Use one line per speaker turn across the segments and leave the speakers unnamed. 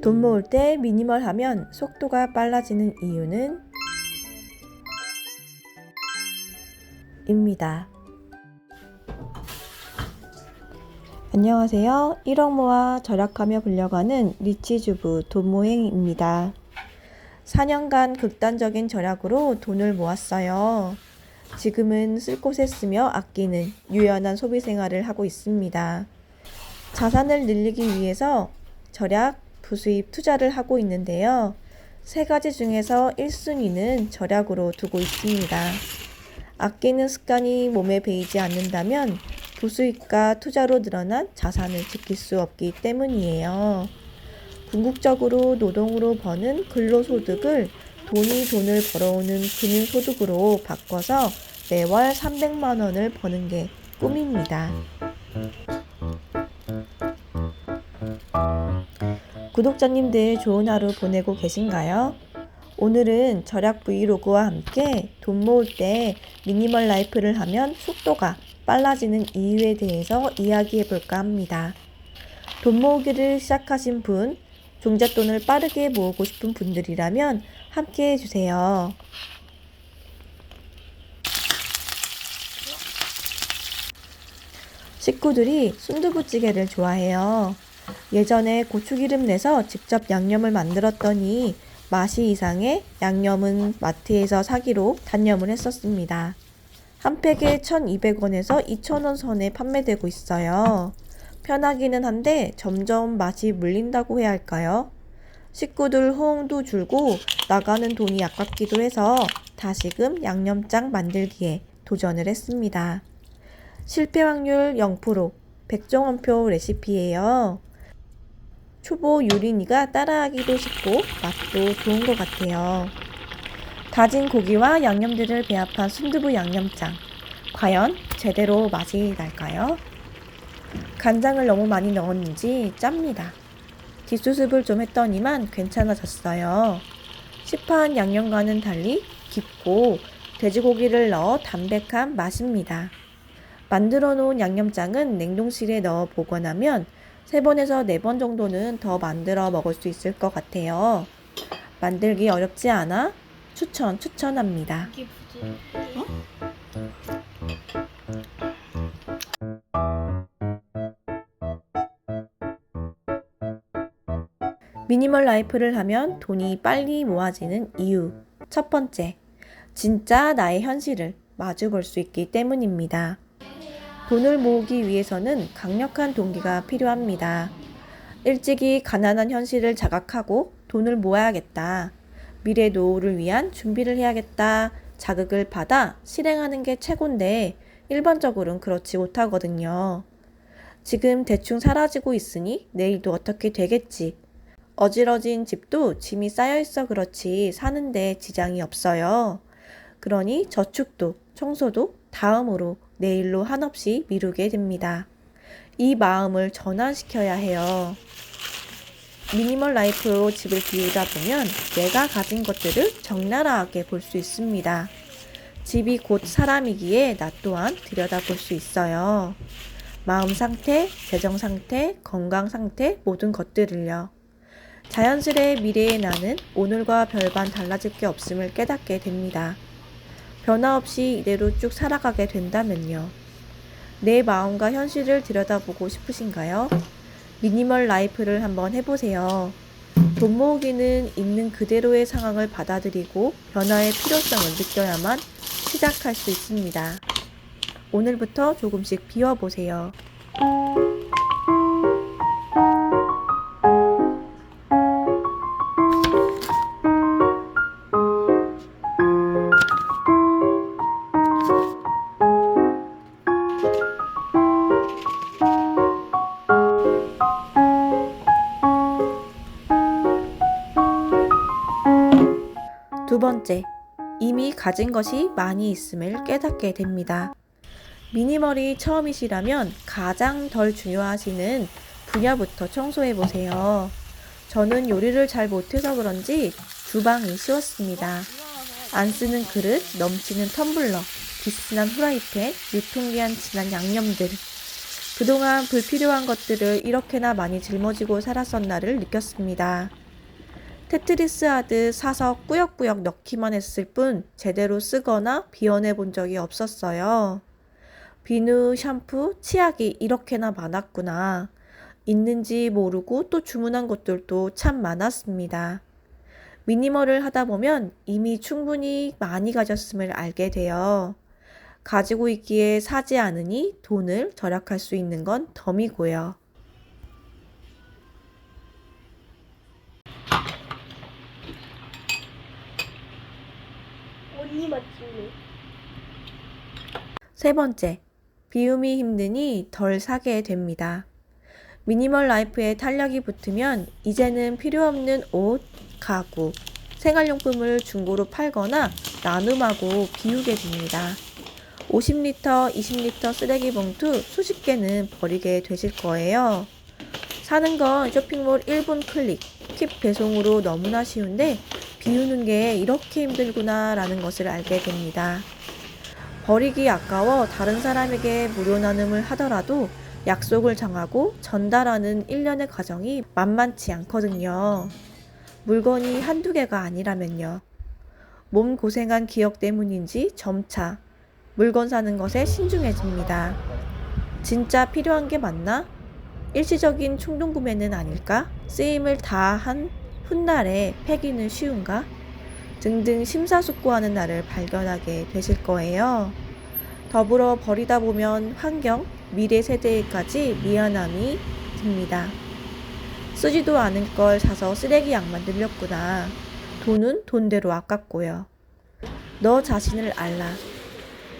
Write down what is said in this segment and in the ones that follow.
돈 모을 때 미니멀 하면 속도가 빨라지는 이유는 입니다. 안녕하세요. 1억 모아 절약하며 불려가는 리치 주부 돈모행입니다. 4년간 극단적인 절약으로 돈을 모았어요. 지금은 쓸 곳에 쓰며 아끼는 유연한 소비 생활을 하고 있습니다. 자산을 늘리기 위해서 절약, 부수입, 투자를 하고 있는데요. 세 가지 중에서 1순위는 절약으로 두고 있습니다. 아끼는 습관이 몸에 배이지 않는다면 부수입과 투자로 늘어난 자산을 지킬 수 없기 때문이에요. 궁극적으로 노동으로 버는 근로소득을 돈이 돈을 벌어오는 금융소득으로 바꿔서 매월 300만 원을 버는 게 꿈입니다. 구독자님들 좋은 하루 보내고 계신가요? 오늘은 절약 브이로그와 함께 돈 모을 때 미니멀 라이프를 하면 속도가 빨라지는 이유에 대해서 이야기해 볼까 합니다. 돈 모으기를 시작하신 분, 종잣돈을 빠르게 모으고 싶은 분들이라면 함께 해주세요. 식구들이 순두부찌개를 좋아해요. 예전에 고추기름 내서 직접 양념을 만들었더니 맛이 이상해 양념은 마트에서 사기로 단념을 했었습니다. 한 팩에 1,200원에서 2,000원 선에 판매되고 있어요. 편하기는 한데 점점 맛이 물린다고 해야 할까요? 식구들 호응도 줄고 나가는 돈이 아깝기도 해서 다시금 양념장 만들기에 도전을 했습니다. 실패 확률 0%, 백종원표 레시피예요. 초보 요리니가 따라하기도 쉽고 맛도 좋은 것 같아요. 다진 고기와 양념들을 배합한 순두부 양념장. 과연 제대로 맛이 날까요? 간장을 너무 많이 넣었는지 짭니다. 뒷수습을 좀 했더니만 괜찮아졌어요. 시판 양념과는 달리 깊고 돼지고기를 넣어 담백한 맛입니다. 만들어 놓은 양념장은 냉동실에 넣어 보관하면 3번에서 4번 정도는 더 만들어 먹을 수 있을 것 같아요. 만들기 어렵지 않아 추천, 추천합니다.
뭐지?
미니멀 라이프를 하면 돈이 빨리 모아지는 이유. 첫 번째, 진짜 나의 현실을 마주 볼 수 있기 때문입니다. 돈을 모으기 위해서는 강력한 동기가 필요합니다. 일찍이 가난한 현실을 자각하고 돈을 모아야겠다. 미래 노후를 위한 준비를 해야겠다. 자극을 받아 실행하는 게 최고인데 일반적으로는 그렇지 못하거든요. 지금 대충 사라지고 있으니 내일도 어떻게 되겠지. 어지러진 집도 짐이 쌓여 있어 그렇지 사는데 지장이 없어요. 그러니 저축도 청소도 다음으로 내일로 한없이 미루게 됩니다. 이 마음을 전환시켜야 해요. 미니멀 라이프로 집을 비우다 보면 내가 가진 것들을 적나라하게 볼 수 있습니다. 집이 곧 사람이기에 나 또한 들여다볼 수 있어요. 마음 상태, 재정 상태, 건강 상태, 모든 것들을요. 자연스레 미래의 나는 오늘과 별반 달라질 게 없음을 깨닫게 됩니다. 변화 없이 이대로 쭉 살아가게 된다면요. 내 마음과 현실을 들여다보고 싶으신가요? 미니멀 라이프를 한번 해보세요. 돈 모으기는 있는 그대로의 상황을 받아들이고 변화의 필요성을 느껴야만 시작할 수 있습니다. 오늘부터 조금씩 비워보세요. 번째, 이미 가진 것이 많이 있음을 깨닫게 됩니다. 미니멀이 처음이시라면 가장 덜 중요하시는 분야부터 청소해 보세요. 저는 요리를 잘 못해서 그런지 주방이 쉬웠습니다. 안 쓰는 그릇, 넘치는 텀블러, 비스난 후라이팬, 유통기한 지난 양념들. 그동안 불필요한 것들을 이렇게나 많이 짊어지고 살았었나를 느꼈습니다. 테트리스 하듯 사서 꾸역꾸역 넣기만 했을 뿐 제대로 쓰거나 비워내 본 적이 없었어요. 비누, 샴푸, 치약이 이렇게나 많았구나. 있는지 모르고 또 주문한 것들도 참 많았습니다. 미니멀을 하다 보면 이미 충분히 많이 가졌음을 알게 돼요. 가지고 있기에 사지 않으니 돈을 절약할 수 있는 건 덤이고요. 세 번째, 비움이 힘드니 덜 사게 됩니다. 미니멀 라이프에 탄력이 붙으면 이제는 필요 없는 옷, 가구, 생활용품을 중고로 팔거나 나눔하고 비우게 됩니다. 50리터, 20리터 쓰레기 봉투 수십 개는 버리게 되실 거예요. 사는 건 쇼핑몰 1분 클릭, 킵 배송으로 너무나 쉬운데 비우는 게 이렇게 힘들구나 라는 것을 알게 됩니다. 버리기 아까워 다른 사람에게 무료 나눔을 하더라도 약속을 정하고 전달하는 일련의 과정이 만만치 않거든요. 물건이 한두 개가 아니라면요. 몸 고생한 기억 때문인지 점차 물건 사는 것에 신중해집니다. 진짜 필요한 게 맞나? 일시적인 충동 구매는 아닐까? 쓰임을 다한 훗날에 폐기는 쉬운가? 등등 심사숙고하는 날을 발견하게 되실 거예요. 더불어 버리다 보면 환경, 미래 세대에까지 미안함이 듭니다. 쓰지도 않을 걸 사서 쓰레기 양만 늘렸구나. 돈은 돈대로 아깝고요. 너 자신을 알라.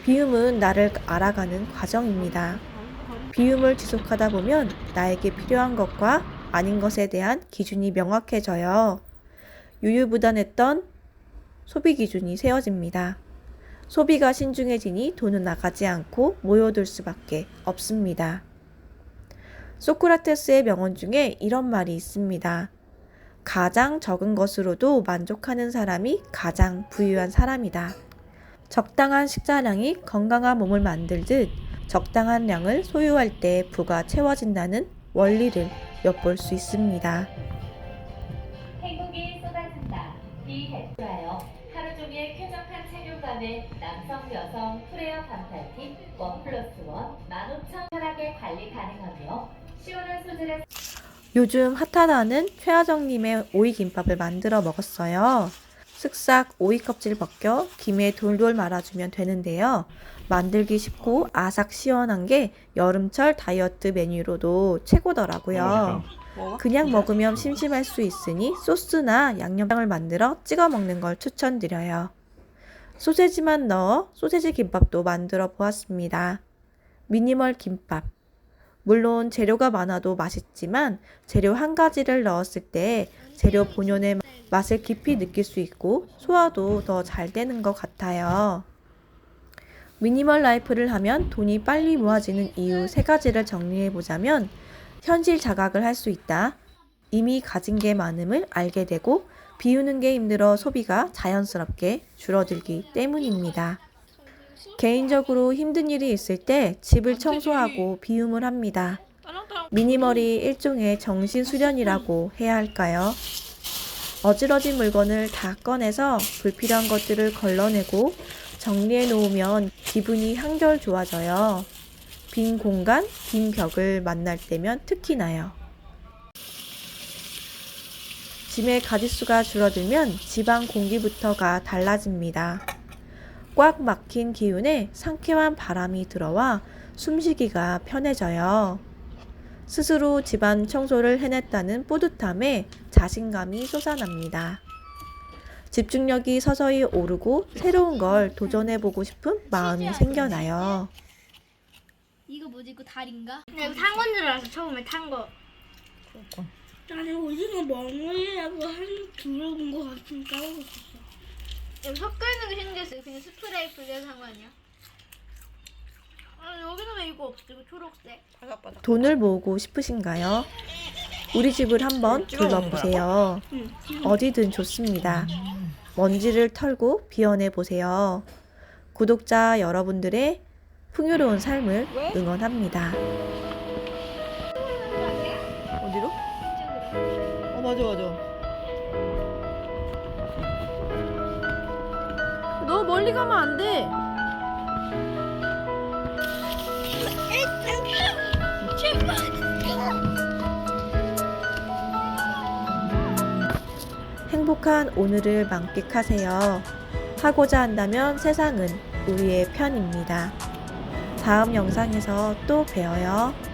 비움은 나를 알아가는 과정입니다. 비움을 지속하다 보면 나에게 필요한 것과 아닌 것에 대한 기준이 명확해져요. 유유부단했던 소비 기준이 세워집니다. 소비가 신중해지니 돈은 나가지 않고 모여들 수밖에 없습니다. 소크라테스의 명언 중에 이런 말이 있습니다. 가장 적은 것으로도 만족하는 사람이 가장 부유한 사람이다. 적당한 식사량이 건강한 몸을 만들듯 적당한 양을 소유할 때 부가 채워진다는 원리를 엿볼 수 있습니다.
행복이 쏟아진다. 비해줘요. 하루 종일 쾌적한 체류감의 남성 여성 프레어 반팔티 원 플러스 원 15,000 편하게 관리 가능하며 시원한 소재를
요즘 핫하다는 최하정님의 오이 김밥을 만들어 먹었어요. 쓱싹 오이 껍질 벗겨 김에 돌돌 말아주면 되는데요. 만들기 쉽고 아삭 시원한 게 여름철 다이어트 메뉴로도 최고더라고요. 그냥 먹으면 심심할 수 있으니 소스나 양념장을 만들어 찍어 먹는 걸 추천드려요. 소세지만 넣어 소세지 김밥도 만들어 보았습니다. 미니멀 김밥. 물론 재료가 많아도 맛있지만 재료 한 가지를 넣었을 때 재료 본연의 맛을 깊이 느낄 수 있고 소화도 더 잘 되는 것 같아요. 미니멀 라이프를 하면 돈이 빨리 모아지는 이유 세 가지를 정리해 보자면 현실 자각을 할 수 있다. 이미 가진 게 많음을 알게 되고 비우는 게 힘들어 소비가 자연스럽게 줄어들기 때문입니다. 개인적으로 힘든 일이 있을 때 집을 청소하고 비움을 합니다. 미니멀이 일종의 정신 수련이라고 해야 할까요? 어지러진 물건을 다 꺼내서 불필요한 것들을 걸러내고 정리해 놓으면 기분이 한결 좋아져요. 빈 공간, 빈 벽을 만날 때면 특히나요. 짐의 가짓수가 줄어들면 집안 공기부터가 달라집니다. 꽉 막힌 기운에 상쾌한 바람이 들어와 숨쉬기가 편해져요. 스스로 집안 청소를 해냈다는 뿌듯함에 자신감이 솟아납니다. 집중력이 서서히 오르고 새로운 걸 도전해보고 싶은 마음이 생겨나요.
이거 뭐지? 이거 다리인가?
나 이거 탄 건 줄 알았어 처음에 탄 거.
나는 오징어 먹으려고 한 본것 같으면 까먹었어.
여기 섞여 있는 게 신기했어요. 그냥 스프레이 분리해서 한 거 아니야? 아, 여기는 왜 이거 없어? 이거 초록색.
돈을 모으고 싶으신가요? 우리 집을 한번 둘러보세요. 어디든 좋습니다. 먼지를 털고 비워내 보세요. 구독자 여러분들의 풍요로운 삶을 응원합니다. 어디로? 어 맞아 맞아. 너 멀리 가면 안 돼. 행복한 오늘을 만끽하세요. 하고자 한다면 세상은 우리의 편입니다. 다음 영상에서 또 봬요.